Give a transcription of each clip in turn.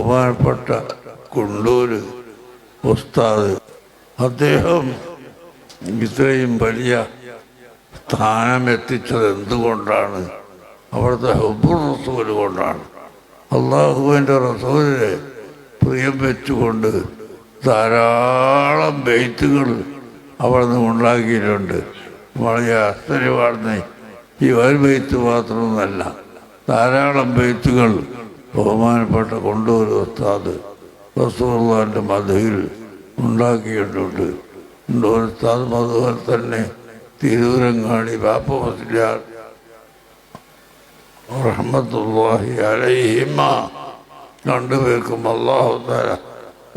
ബഹുമാനപ്പെട്ട കുണ്ടൂര് ഉസ്താദ് അദ്ദേഹം ഇത്രയും വലിയ സ്ഥാനം എത്തിച്ചത് എന്തുകൊണ്ടാണ്? അവിടുത്തെ ഹബ്ബുർ റസൂൽ കൊണ്ടാണ്. അള്ളാഹുവിന്റെ റസൂലിനെ പ്രിയം വെച്ചുകൊണ്ട് ധാരാളം ബെയ്ത്തുകൾ അവിടെ നിന്ന് ഉണ്ടാക്കിയിട്ടുണ്ട്. വളരെ ആശ്ചര്യമാണ് ഈ ഒരു ബെയ്ത്ത് മാത്രമൊന്നല്ല ധാരാളം ബെയ്ത്തുകൾ ബഹുമാനപ്പെട്ട കൊണ്ടൂർ ഉസ്താദ് റസൂർവാന്റെ മധുയിൽ ഉണ്ടാക്കിയിട്ടുണ്ട്. കൊണ്ടൂർ ഉസ്താദ് അതുപോലെ തന്നെ തിരൂരങ്ങാടി ബാപ്പ മുസ്ലിയാർ റഹ്മത്തുല്ലാഹി അലൈഹിമ രണ്ടുപേർക്കും അള്ളാഹു തല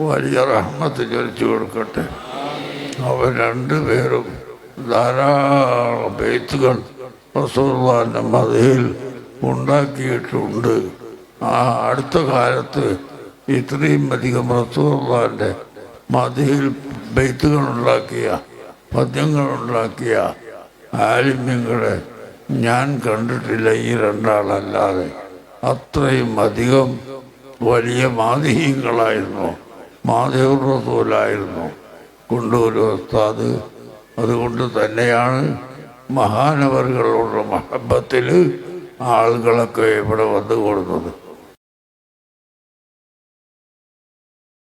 വലിയ റഹ്മത്ത് ചൊരിച്ചു കൊടുക്കട്ടെ. അവർ രണ്ടുപേരും ധാരാളം ബെയ്ത്തുകൾ റസൂർവാന്റെ മതയിൽ ഉണ്ടാക്കിയിട്ടുണ്ട്. അടുത്ത കാലത്ത് ഇത്രയും അധികം റസൂർവാന്റെ മതിയിൽ പദ്യങ്ങൾ ഉണ്ടാക്കിയ ആലിമ്യങ്ങളെ ഞാൻ കണ്ടിട്ടില്ല ഈ രണ്ടാളല്ലാതെ. അത്രയും അധികം വലിയ മാതിഹ്യങ്ങളായിരുന്നു മാധവ റസൂലായിരുന്നു. കൊണ്ടൂർ ഉസ്താദ് അതുകൊണ്ട് തന്നെയാണ് മഹാനവറുകളുടെ മഹബത്തിൽ ആളുകളൊക്കെ ഇവിടെ വന്നു കൊടുത്തത്